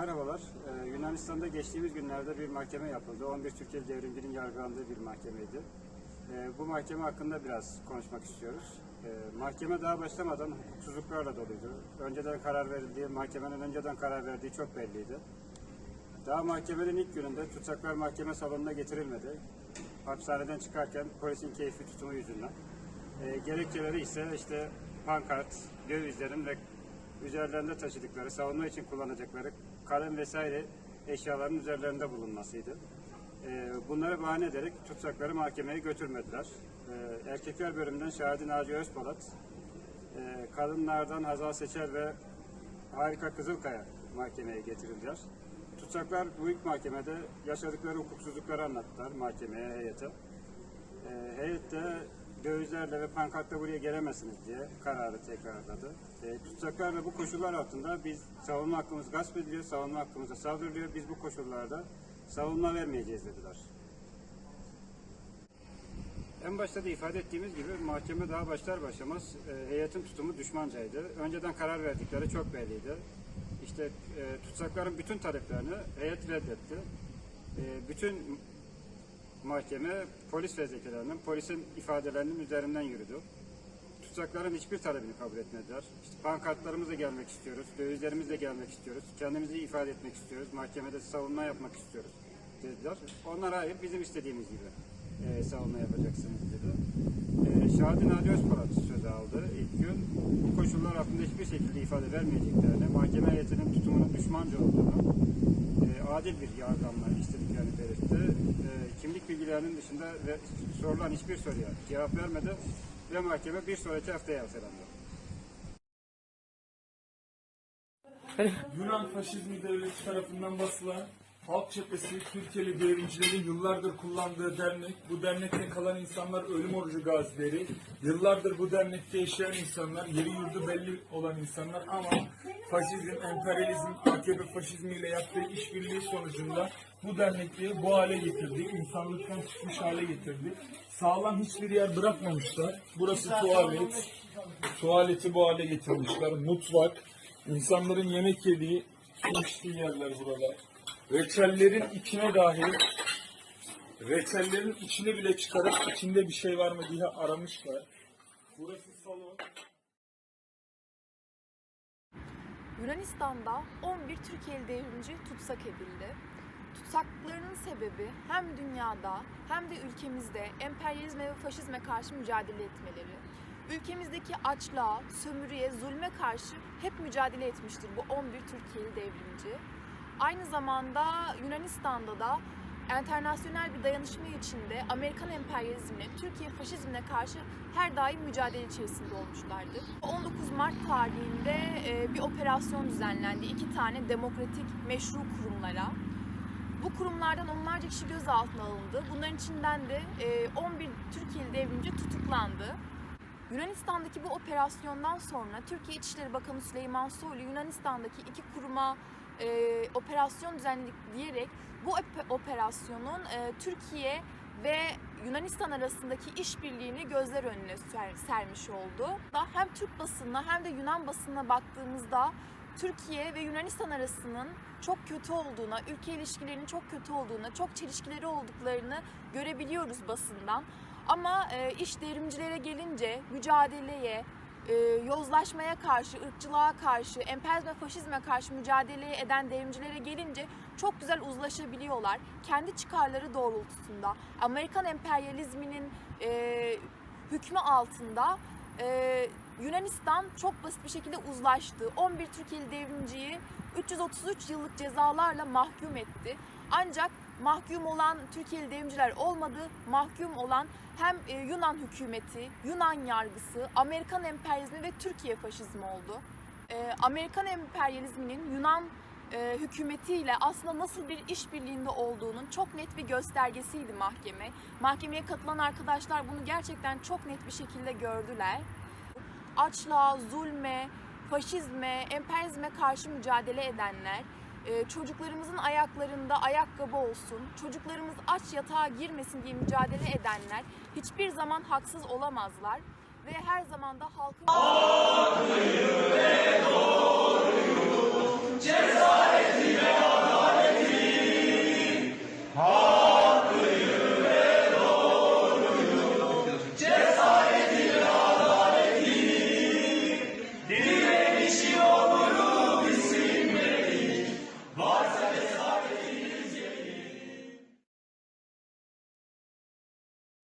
Merhabalar. Ee, Yunanistan'da geçtiğimiz günlerde bir mahkeme yapıldı. 11 Türkiye devrimcinin yargılandığı bir mahkemeydi. Ee, bu mahkeme hakkında biraz konuşmak istiyoruz. Ee, mahkeme daha başlamadan hukuksuzluklarla doluydu. Önceden karar verildiği, mahkemenin önceden karar verdiği çok belliydi. Daha mahkemenin ilk gününde tutsaklar mahkeme salonuna getirilmedi. Hapishaneden çıkarken polisin keyfi tutumu yüzünden. Ee, gerekçeleri ise işte pankart, dövizlerin ve üzerlerinde taşıdıkları, savunma için kullanacakları kalem vesaire eşyaların üzerlerinde bulunmasıydı. Ee, bunları bahane ederek tutsakları mahkemeye götürmediler. Ee, erkekler bölümünden Şahidi Naci Özpolat, e, kadınlardan Hazal Seçer ve Harika Kızılkaya mahkemeye getirildiler. Tutsaklar bu ilk mahkemede yaşadıkları hukuksuzlukları anlattılar mahkemeye, heyete. E, heyet de dövizlerle ve pankartla buraya gelemezsiniz diye kararı tekrarladı. E, tutsaklar ve bu koşullar altında biz savunma hakkımız gasp ediliyor, savunma hakkımıza saldırılıyor. Biz bu koşullarda savunma vermeyeceğiz dediler. En başta da ifade ettiğimiz gibi mahkeme daha başlar başlamaz e, heyetin tutumu düşmancaydı. Önceden karar verdikleri çok belliydi. İşte e, tutsakların bütün taleplerini heyet reddetti. E, bütün mahkeme polis fezlekelerinin, polisin ifadelerinin üzerinden yürüdü. Tutsakların hiçbir talebini kabul etmediler. İşte pankartlarımızla gelmek istiyoruz, dövizlerimizle gelmek istiyoruz, kendimizi ifade etmek istiyoruz, mahkemede savunma yapmak istiyoruz dediler. Onlar hayır bizim istediğimiz gibi e, savunma yapacaksınız dedi. E, Şahadi Naci Özpolat söz aldı ilk gün. Bu koşullar altında hiçbir şekilde ifade vermeyeceklerini, mahkeme heyetinin tutumunun düşmanca olduğunu, e, adil bir yargılanma istediklerini belirtti. E, kimlik bilgilerinin dışında ve sorulan hiçbir soruya cevap vermedi ve mahkeme bir sonraki haftaya ertelendi. Yunan faşizmi devleti tarafından basılan Halk Cephesi Türkiye'li devrimcilerin yıllardır kullandığı dernek. Bu dernekte kalan insanlar ölüm orucu gazileri. Yıllardır bu dernekte yaşayan insanlar, yeri yurdu belli olan insanlar ama faşizm, emperyalizm, AKP faşizmiyle yaptığı işbirliği sonucunda bu dernekliği bu hale getirdi. İnsanlıktan çıkmış hale getirdi. Sağlam hiçbir yer bırakmamışlar. Burası tuvalet. Tuvaleti bu hale getirmişler. Mutfak. İnsanların yemek yediği, su içtiği yerler buralar. Reçellerin içine dahi reçellerin içini bile çıkarıp içinde bir şey var mı diye aramışlar. Burası salon. Yunanistan'da 11 Türkiye'li devrimci tutsak edildi. Tutsaklarının sebebi hem dünyada hem de ülkemizde emperyalizme ve faşizme karşı mücadele etmeleri. Ülkemizdeki açlığa, sömürüye, zulme karşı hep mücadele etmiştir bu 11 Türkiye'li devrimci. Aynı zamanda Yunanistan'da da internasyonel bir dayanışma içinde Amerikan emperyalizmine, Türkiye faşizmine karşı her daim mücadele içerisinde olmuşlardır. 19 Mart tarihinde e, bir operasyon düzenlendi. iki tane demokratik meşru kurumlara. Bu kurumlardan onlarca kişi gözaltına alındı. Bunların içinden de e, 11 Türkiye'li devrimci tutuklandı. Yunanistan'daki bu operasyondan sonra Türkiye İçişleri Bakanı Süleyman Soylu Yunanistan'daki iki kuruma e, operasyon düzenledik diyerek bu op- operasyonun e, Türkiye ve Yunanistan arasındaki işbirliğini gözler önüne ser- sermiş oldu. Hem Türk basınına hem de Yunan basınına baktığımızda Türkiye ve Yunanistan arasının çok kötü olduğuna, ülke ilişkilerinin çok kötü olduğuna, çok çelişkileri olduklarını görebiliyoruz basından. Ama e, iş devrimcilere gelince mücadeleye, e, yozlaşmaya karşı, ırkçılığa karşı, emperyalizme, faşizme karşı mücadele eden devrimcilere gelince çok güzel uzlaşabiliyorlar. Kendi çıkarları doğrultusunda Amerikan emperyalizminin e, hükmü altında e, Yunanistan çok basit bir şekilde uzlaştı. 11 Türkiye'li devrimciyi 333 yıllık cezalarla mahkum etti. Ancak mahkum olan Türkiye'li devrimciler olmadı. Mahkum olan hem e, Yunan hükümeti, Yunan yargısı, Amerikan emperyalizmi ve Türkiye faşizmi oldu. E, Amerikan emperyalizminin Yunan e, hükümetiyle aslında nasıl bir işbirliğinde olduğunun çok net bir göstergesiydi mahkeme. Mahkemeye katılan arkadaşlar bunu gerçekten çok net bir şekilde gördüler. Açlığa, zulme, faşizme, emperyalizme karşı mücadele edenler, çocuklarımızın ayaklarında ayakkabı olsun, çocuklarımız aç yatağa girmesin diye mücadele edenler hiçbir zaman haksız olamazlar ve her zaman da halkın